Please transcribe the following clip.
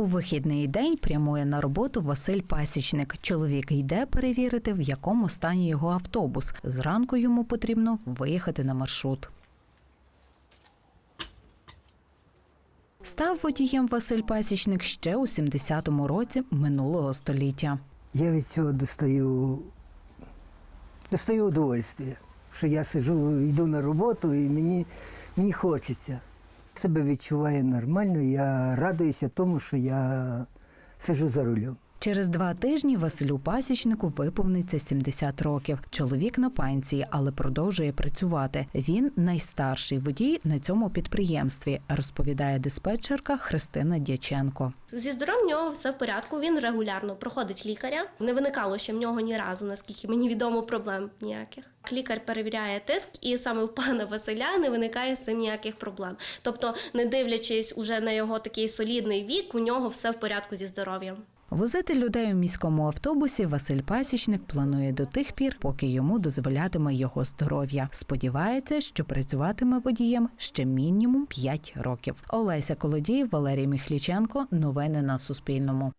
У вихідний день прямує на роботу Василь Пасічник. Чоловік йде перевірити, в якому стані його автобус. Зранку йому потрібно виїхати на маршрут. Став водієм Василь Пасічник ще у 70-му році минулого століття. Я від цього достаю, достаю удовольствие, що я сижу, йду на роботу і мені, мені хочеться. Себе відчуваю нормально, я радуюся тому, що я сижу за рулем. Через два тижні Василю Пасічнику виповниться 70 років. Чоловік на пенсії, але продовжує працювати. Він найстарший водій на цьому підприємстві, розповідає диспетчерка Христина Дяченко. Зі здоров'ям нього все в порядку. Він регулярно проходить лікаря. Не виникало ще в нього ні разу, наскільки мені відомо, проблем ніяких. Лікар перевіряє тиск, і саме в пана Василя не виникає з цим ніяких проблем. Тобто, не дивлячись уже на його такий солідний вік, у нього все в порядку зі здоров'ям. Возити людей у міському автобусі Василь Пасічник планує до тих пір, поки йому дозволятиме його здоров'я. Сподівається, що працюватиме водієм ще мінімум 5 років. Олеся Колодій, Валерій Міхліченко. Новини на Суспільному.